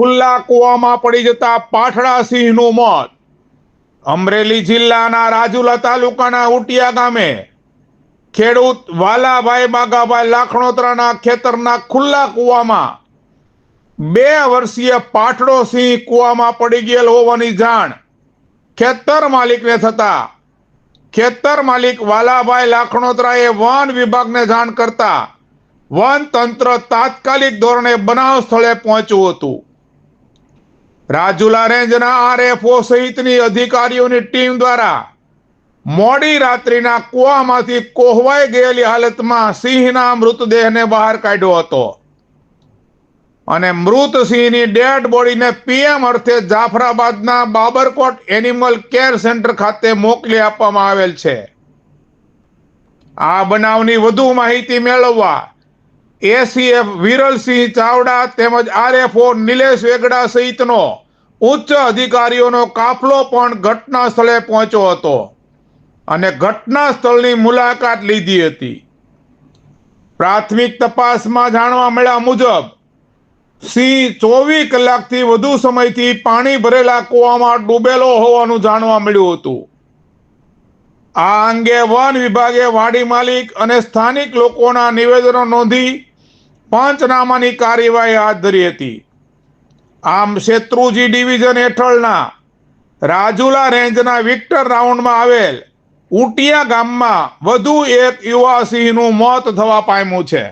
ખુલ્લા કૂવામાં પડી જતા પાઠડા સિંહનું મોત. અમરેલી જિલ્લાના રાજુલા તાલુકાના ઉટિયા ગામે ખેડૂત વાલાભાઈ બાગાભાઈ લાખણોતરાના ખેતરના ખુલ્લા કૂવામાં બે વર્ષીય પાઠડો સિંહ કૂવામાં પડી ગયેલ હોવાની જાણ ખેતર માલિકને થતા. ખેતર માલિક વાલાભાઈ લાખણોતરાએ વન વિભાગને જાણ કરતા વન તંત્ર તાત્કાલિક ધોરણે બનાવ સ્થળે પહોંચ્યું હતું. રાજુલા રેન્જના આરએફઓ સહિતની અધિકારીઓની ટીમ દ્વારા મોડી રાત્રિના કુવામાંથી કોહવાઈ ગયેલી હાલતમાં સિંહના મૃતદેહને બહાર કાઢ્યો હતો. અને મૃત સિંહની ડેડ બોડીને પીએમ અર્થે જાફરાબાદના બાબરકોટ એનિમલ કેર સેન્ટર ખાતે મોકલી આપવામાં આવેલ છે. આ બનાવની વધુ માહિતી મેળવવા એસીએફ વિરલસિંહ ચાવડા તેમજ આરએફઓ નિલેશ વેગડા સહિતનો ઉચ્ચ અધિકારીઓનો કાફલો પણ ઘટના સ્થળે પહોંચ્યો હતો અને ઘટના સ્થળની મુલાકાત લીધી હતી. પ્રાથમિક તપાસમાં જાણવા મળ્યા મુજબ સિંહ ચોવીસ કલાકથી વધુ સમયથી પાણી ભરેલા કૂવામાં ડૂબેલો હોવાનું જાણવા મળ્યું હતું. આ અંગે વન વિભાગે વાડી માલિક અને સ્થાનિક લોકોના નિવેદનો નોંધી પંચનામાની કાર્યવાહી હાથ ધરી હતી. આમ શેત્રુજી ડિવિઝન હેઠળના રાજુલા રેન્જના વિક્ટર રાઉન્ડમાં આવેલ ઉટિયા ગામમાં વધુ એક યુવા સિંહનું મોત થવા પામ્યું છે.